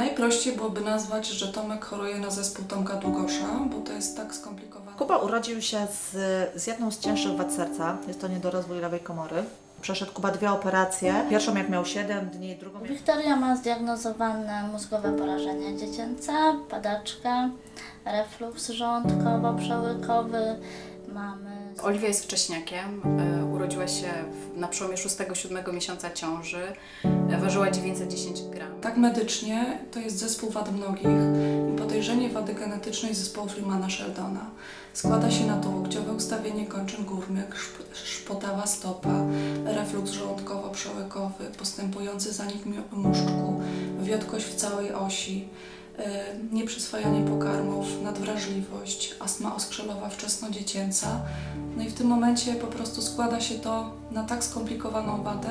najprościej byłoby nazwać, że Tomek choruje na zespół Tomka Długosza, bo to jest tak skomplikowane. Kuba urodził się z, z jedną z cięższych wad serca. Jest to niedorozwój lewej komory. Przeszedł Kuba dwie operacje. Pierwszą jak miał 7 dni, drugą jak... Wiktoria ma zdiagnozowane mózgowe porażenie dziecięce, padaczka, refluks żołądkowo-przełykowy. Mamy Oliwia jest wcześniakiem, e, urodziła się na przełomie 6-7 miesiąca ciąży, e, ważyła 910 gram. Tak medycznie to jest zespół wad mnogich i podejrzenie wady genetycznej zespołu Freemana-Sheldona. Składa się na to łokciowe ustawienie kończyn górnych, szp- szpotawa stopa, refluks żołądkowo-przełykowy, postępujący zanik muszczku, wiotkość w całej osi, nieprzyswajanie pokarmów, nadwrażliwość, astma oskrzelowa wczesnodziecięca. No i w tym momencie po prostu składa się to na tak skomplikowaną wadę,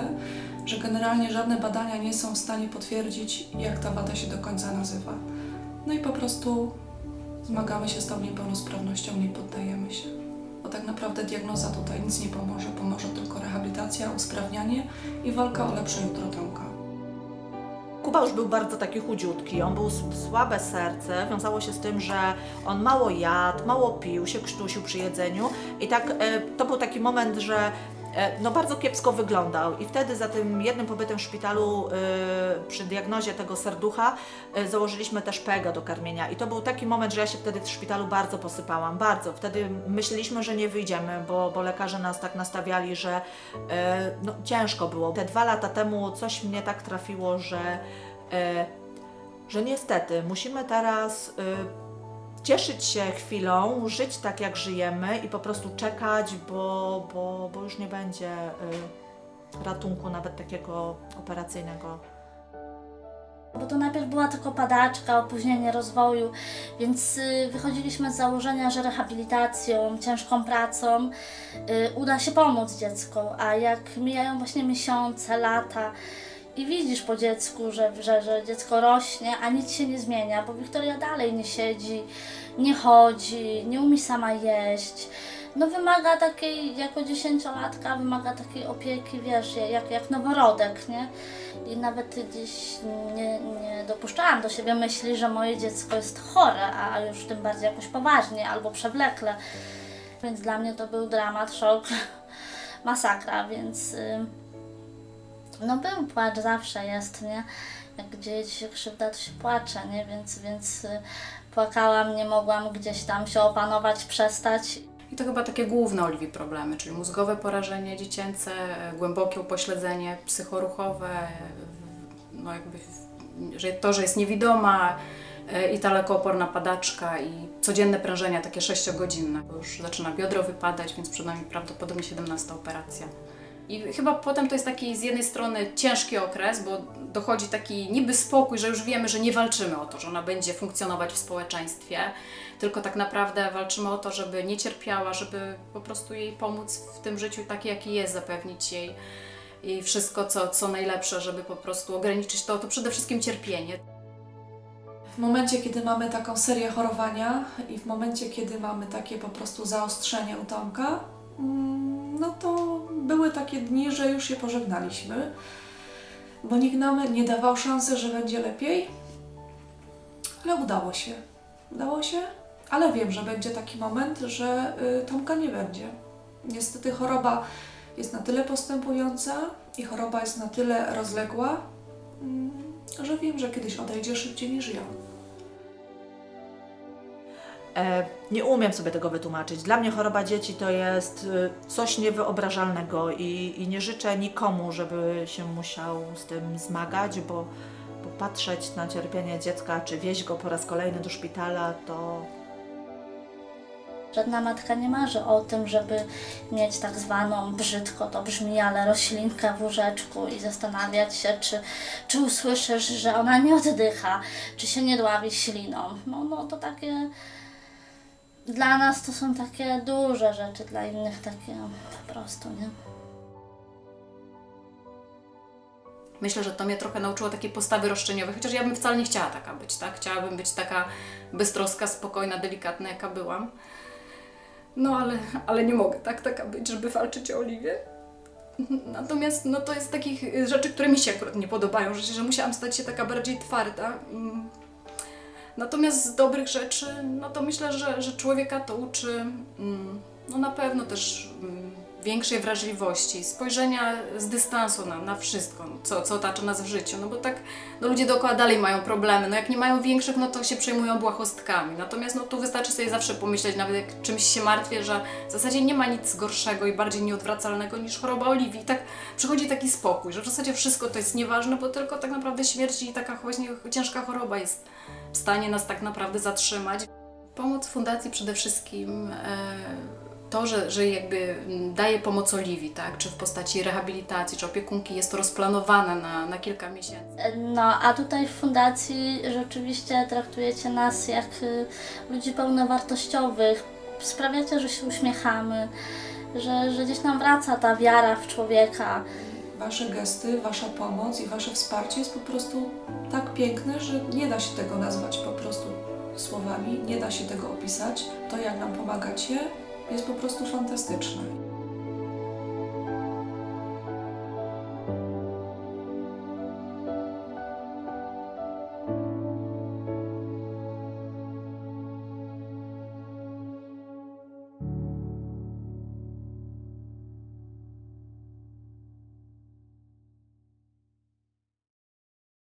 że generalnie żadne badania nie są w stanie potwierdzić, jak ta wada się do końca nazywa. No i po prostu zmagamy się z tą niepełnosprawnością, nie poddajemy się. Bo tak naprawdę diagnoza tutaj nic nie pomoże, pomoże tylko rehabilitacja, usprawnianie i walka o lepsze jutro Tomka. Kuba już był bardzo taki chudziutki, on był słabe serce, wiązało się z tym, że on mało jadł, mało pił, się krztusił przy jedzeniu i tak e, to był taki moment, że no bardzo kiepsko wyglądał i wtedy za tym jednym pobytem w szpitalu e, przy diagnozie tego serducha e, założyliśmy też PEGA do karmienia i to był taki moment, że ja się wtedy w szpitalu bardzo posypałam, bardzo. Wtedy myśleliśmy, że nie wyjdziemy, bo, bo lekarze nas tak nastawiali, że e, no, ciężko było. Te dwa lata temu coś mnie tak trafiło, że e, że niestety musimy teraz e, cieszyć się chwilą, żyć tak jak żyjemy i po prostu czekać, bo, bo, bo już nie będzie e, ratunku nawet takiego operacyjnego. Bo to najpierw była tylko padaczka, opóźnienie rozwoju, więc y, wychodziliśmy z założenia, że rehabilitacją, ciężką pracą y, uda się pomóc dziecku, a jak mijają właśnie miesiące, lata i widzisz po dziecku, że, że, że dziecko rośnie, a nic się nie zmienia, bo Wiktoria dalej nie siedzi, nie chodzi, nie umie sama jeść. No wymaga takiej, jako dziesięciolatka, wymaga takiej opieki, wiesz, jak, jak noworodek, nie? I nawet gdzieś nie, nie dopuszczałam do siebie myśli, że moje dziecko jest chore, a a już tym bardziej jakoś poważnie albo przewlekle. Więc dla mnie to był dramat, szok, masakra, więc y, no był płacz, zawsze jest, nie? Jak dzieje ci się krzywda, to się płacze, nie? Więc, więc y, płakałam, nie mogłam gdzieś tam się opanować, przestać. I to chyba takie główne Oliwii problemy, czyli mózgowe porażenie dziecięce, e, głębokie upośledzenie psychoruchowe, e, no jakby, że to, że jest niewidoma e, i ta lekooporna padaczka i codzienne prężenia takie sześciogodzinne, bo już zaczyna biodro wypadać, więc przed nami prawdopodobnie 17 operacja. I chyba potem to jest taki z jednej strony ciężki okres, bo dochodzi taki niby spokój, że już wiemy, że nie walczymy o to, że ona będzie funkcjonować w społeczeństwie, tylko tak naprawdę walczymy o to, żeby nie cierpiała, żeby po prostu jej pomóc w tym życiu takie, jakie jest, zapewnić jej, jej wszystko, co, co najlepsze, żeby po prostu ograniczyć to, to przede wszystkim cierpienie. W momencie, kiedy mamy taką serię chorowania i w momencie, kiedy mamy takie po prostu zaostrzenie u Tomka, mm, no to były takie dni, że już się pożegnaliśmy, bo nikt nam nie dawał szansy, że będzie lepiej, ale udało się. Udało się, ale wiem, że będzie taki moment, że y, Tomka nie będzie. Niestety choroba jest na tyle postępująca i choroba jest na tyle rozległa, mm, że wiem, że kiedyś odejdzie szybciej niż ja. E, nie umiem sobie tego wytłumaczyć. Dla mnie choroba dzieci to jest y, coś niewyobrażalnego i, i nie życzę nikomu, żeby się musiał z tym zmagać, bo, bo patrzeć na cierpienie dziecka, czy wieźć go po raz kolejny do szpitala, to Żadna matka nie marzy o tym, żeby mieć tak zwaną, brzydko to brzmi, ale roślinkę w łóżeczku i zastanawiać się, czy, czy usłyszysz, że ona nie oddycha, czy się nie dławi śliną. No, no to takie... Dla nas to są takie duże rzeczy, dla innych takie po prostu, nie? Myślę, że to mnie trochę nauczyło takiej postawy roszczeniowej, chociaż ja bym wcale nie chciała taka być, tak? Chciałabym być taka beztroska, spokojna, delikatna, jaka byłam. No ale, ale nie mogę tak taka być, żeby walczyć o Oliwię. Natomiast no, to jest takich rzeczy, które mi się akurat nie podobają, że, że musiałam stać się taka bardziej twarda. Natomiast z dobrych rzeczy, no to myślę, że, że człowieka to uczy mm, no na pewno też mm, większej wrażliwości, spojrzenia z dystansu na, na wszystko, co, co otacza nas w życiu. No bo tak no ludzie dookoła dalej mają problemy. No jak nie mają większych, no to się przejmują błahostkami. Natomiast no tu wystarczy sobie zawsze pomyśleć, nawet jak czymś się martwię, że w zasadzie nie ma nic gorszego i bardziej nieodwracalnego niż choroba Oliwii. I tak przychodzi taki spokój, że w zasadzie wszystko to jest nieważne, bo tylko tak naprawdę śmierć i taka właśnie ciężka choroba jest w stanie nas tak naprawdę zatrzymać. Pomoc fundacji przede wszystkim e, to, że, że jakby mm, daje pomoc Oliwii, tak? czy w postaci rehabilitacji, czy opiekunki, jest to rozplanowane na, na kilka miesięcy. No, a tutaj w fundacji rzeczywiście traktujecie nas jak y, ludzi pełnowartościowych. Sprawiacie, że się uśmiechamy, że, że gdzieś nam wraca ta wiara w człowieka. Wasze gesty, wasza pomoc i wasze wsparcie jest po prostu tak piękne, że nie da się tego nazwać po prostu słowami, nie da się tego opisać. To, jak nam pomagacie, jest po prostu fantastyczne.